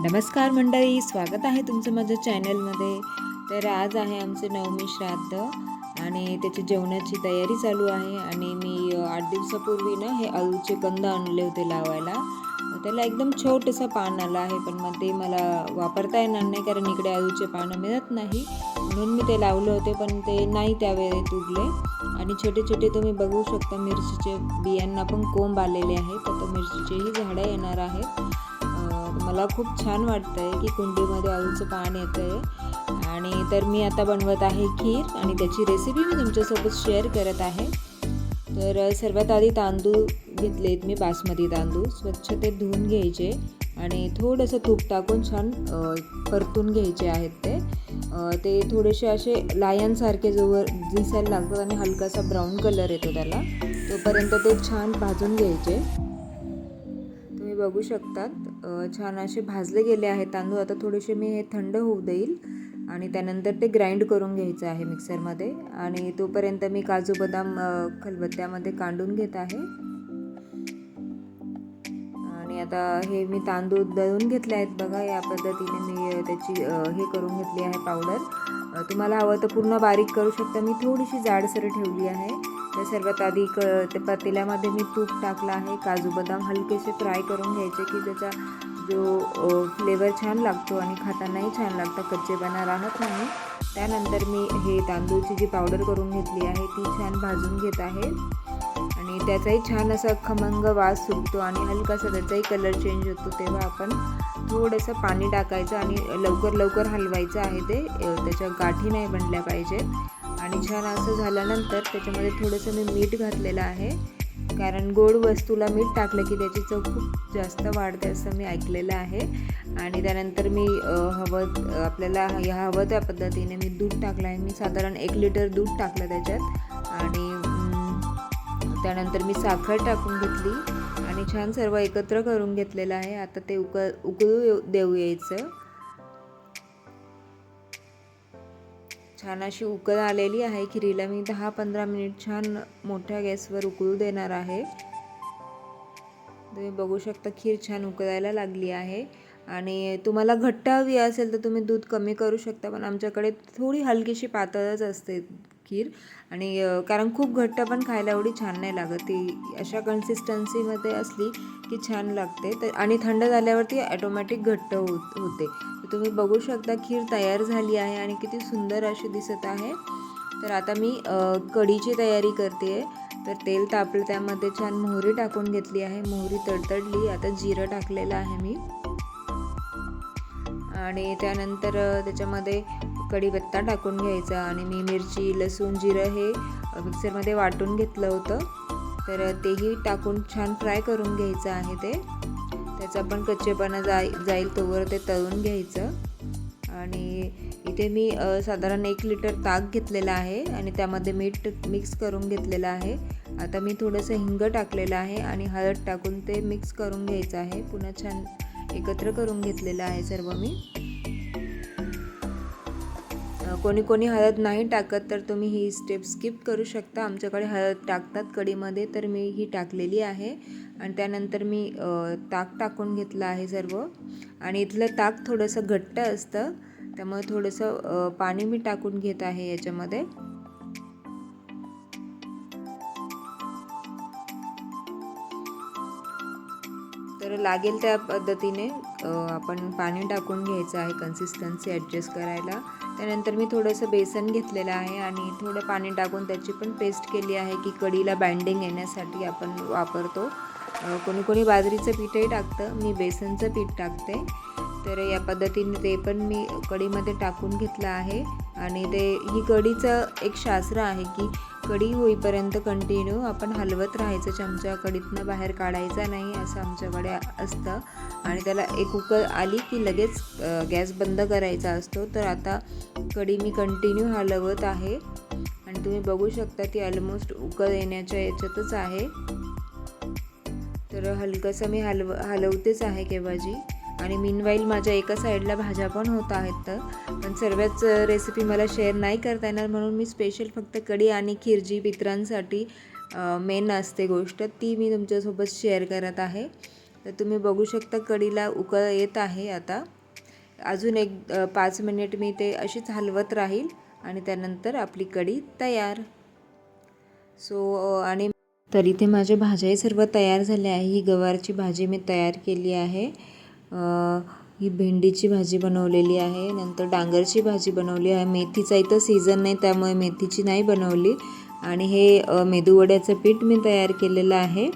नमस्कार मंडळी स्वागत आहे तुमचं माझ्या चॅनलमध्ये. तर आज आहे आमचे नवमी श्राद्ध आणि त्याची जेवणाची तयारी चालू आहे आणि मी आठ दिवसापूर्वी ना हे आळूचे कंद आणले होते लावायला. त्याला एकदम छोटंसं पान आलं आहे पण मग ते मला वापरता येणार नाही कारण इकडे आळूचे पानं मिळत नाही. म्हणून मी ते लावले होते पण ते नाही त्यावेळेत उगले आणि छोटे छोटे तुम्ही बघू शकता मिरचीचे बियांना पण कोंब आलेले आहेत तर मिरचीचेही झाडं येणार आहेत मला खूप छान वाटतं आहे की कुंडीमध्ये आळूचं पान येतं आहे आणि तर मी आता बनवत आहे खीर आणि त्याची रेसिपी मी तुमच्यासोबत शेअर करत आहे. तर सर्वात आधी तांदूळ घेतलेत मी बासमती तांदूळ. स्वच्छ ते धुवून घ्यायचे आणि थोडंसं तूप टाकून छान परतून घ्यायचे आहेत ते. ते थोडेसे असे लायनसारखे जोवर दिसायला लागतात आणि हलकासा ब्राऊन कलर येतो त्याला. तोपर्यंत ते छान भाजून घ्यायचे. बघू शकतात. छान असे भाजले गेले आहेत तांदूळ. आता थोडेसे मी हे थंड होऊ देईल आणि त्यानंतर ते ग्राइंड करून घ्यायचं आहे मिक्सरमध्ये आणि तोपर्यंत मी काजू बदाम खलबत्त्यामध्ये कांडून घेत आहे. आता हे मी तांदूळ दळून घेतले आहेत बघा या पद्धतीने मी त्याची हे करून घेतली आहे पावडर तुम्हाला हवं तर पूर्ण बारीक करू शकता. मी थोडीशी जाडसर ठेवली आहे. तर सर्वात आधी क ते पातेल्यामध्ये मी तूप टाकलं आहे. काजू बदाम हलकेसे फ्राय करून घ्यायचे की त्याचा जो फ्लेवर छान लागतो आणि खातानाही छान लागतं. कच्चेपणा राहत नाही. त्यानंतर मी हे तांदूळची जी पावडर करून घेतली आहे ती छान भाजून घेत आहे. त्याचाही छान असा खमंग वास सुटतो आणि हलकासा त्याचाही कलर चेंज होतो तेव्हा आपण थोडंसं पाणी टाकायचं आणि लवकर लवकर हलवायचं आहे ते. त्याच्या गाठी नाही बनल्या पाहिजेत. आणि छान असं झाल्यानंतर त्याच्यामध्ये थोडंसं मी मीठ घातलेलं आहे. कारण गोड वस्तूला मीठ टाकलं की त्याची चव खूप जास्त वाढते असं मी ऐकलेलं आहे. आणि त्यानंतर मी हवं आपल्याला ह्या हवं त्या पद्धतीने मी दूध टाकलं आहे. मी साधारण एक लिटर दूध टाकलं त्याच्यात. आणि त्यानंतर मी साखर टाकून घेतली आणि छान सर्व एकत्र करून घेतलेलं आहे. आता ते उक उकळू येऊ- देऊ यायचं. छान अशी उकळ आलेली आहे. खिरीला मी दहा पंधरा मिनिट छान मोठ्या गॅसवर उकळू देणार आहे. तुम्ही बघू शकता खीर छान उकळायला लागली आहे. आणि तुम्हाला घट्ट हवी असेल तर तुम्ही दूध कमी करू शकता पण आमच्याकडे थोडी हलकीशी पातळच असते. खीर. आणि कारण खूप घट्ट पण खायला एवढी छान नाही लागत. ती अशा कन्सिस्टन्सीमध्ये असली की छान लागते. तर आणि थंड झाल्यावरती ॲटोमॅटिक घट्ट होत होते. तर तुम्ही बघू शकता खीर तयार झाली आहे आणि किती सुंदर अशी दिसत आहे. तर आता मी कढीची तयारी करते. आहे तर तेल तापलं त्यामध्ये छान मोहरी टाकून घेतली आहे. मोहरी तडतडली. आता जिरं टाकलेलं आहे मी. आणि त्यानंतर त्याच्यामध्ये कढीपत्ता टाकून घ्यायचा आणि मी मिरची लसूण जिरं हे मिक्सरमध्ये वाटून घेतलं होतं. तर तेही टाकून छान फ्राय करून घ्यायचं आहे ते. त्याचा पण कच्चेपणा जाई जाईल तोवर ते तळून घ्यायचं. आणि इथे मी साधारण एक लिटर ताक घेतलेलं आहे आणि त्यामध्ये मीठ मिक्स करून घेतलेलं आहे. आता मी थोडंसं हिंग टाकलेलं आहे आणि हळद टाकून ते मिक्स करून घ्यायचं आहे. पुन्हा छान एकत्र करून घेतलेलं आहे सर्व मी. कोणी कोणी हळद नाही टाकत तर तुम्ही ही स्टेप स्किप करू शकता. आमच्याकडे हळद टाकतात कढीमध्ये तर मी ही टाकलेली आहे. आणि त्यानंतर मी ताक टाकून घेतलं आहे सर्व. आणि इथलं ताक थोडंसं घट्ट असतं त्यामुळे थोडंसं पाणी मी टाकून घेत आहे याच्यामध्ये. तर लागेल त्या पद्धतीने आपण पाणी टाकून घ्यायचं आहे कन्सिस्टन्सी ॲडजस्ट करायला. त्यानंतर मी थोडंसं बेसन घेतलेलं आहे आणि थोडं पाणी टाकून त्याची पण पेस्ट केली आहे की कढीला बाइंडिंग येण्यासाठी आपण वापरतो. कोणी कोणी बाजरीचं पीठही टाकतं मी बेसनचं पीठ टाकते. तर या पद्धतीने ते पण मी कढीमध्ये टाकून घेतलं आहे. आणि ते ही कढीचं एक शास्त्र आहे की कढी होईपर्यंत कंटिन्यू आपण हलवत राहायचं. चमचा कडीतनं बाहेर काढायचा नाही असं आमच्याकडे असतं. आणि त्याला एक उकळ आली की लगेच गॅस बंद करायचा असतो. तर आता कढी मी कंटिन्यू हलवत आहे. आणि तुम्ही बघू शकता ती ऑलमोस्ट उकळ येण्याच्या याच्यातच आहे. तर हलकंसं मी हलव हलवतेच आहे केव्हाजी. आणि मीनवाईल माझ्या एका साईडला भाज्या पण होत आहेत तर. पण सर्वच रेसिपी मला शेअर नाही करता येणार म्हणून मी स्पेशल फक्त कढी आणि खीर जी पित्रांसाठी मेन असते गोष्ट. ती मी तुमच्यासोबत शेअर करत आहे. तर तुम्ही बघू शकता कढीला उकळ येत आहे आता. अजून एक पाच मिनिट मी ते अशीच हलवत राहील आणि त्यानंतर आपली कढी तयार. सो आणि तर इथे माझ्या भाज्याही सर्व तयार झाल्या आहे. ही गवारची भाजी मी तयार केली आहे. ही भेंडीची भाजी बनवलेली आहे. नंतर डांगरची भाजी बनवली आहे. मेथीचा इथं सीझन नाही त्यामुळे मेथीची नाही बनवली. आणि हे मेदूवड्याचं पीठ मी तयार केलेलं आहे.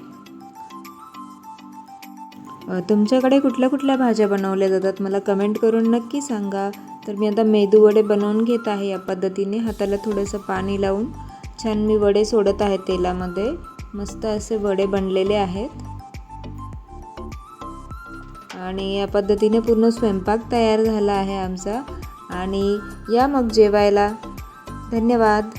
तुमच्याकडे कुठल्या कुठल्या भाज्या बनवल्या जातात? मला कमेंट करून नक्की सांगा. तर मी आता मेदूवडे बनवून घेत आहे या पद्धतीने. हाताला थोडंसं पाणी लावून छान मी वडे सोडत आहे तेलामध्ये. मस्त असे वडे बनलेले आहेत. आणि या पद्धतीने पूर्ण स्वयंपाक तयार झाला आहे आमचा. आणि या मग जेवायला. धन्यवाद.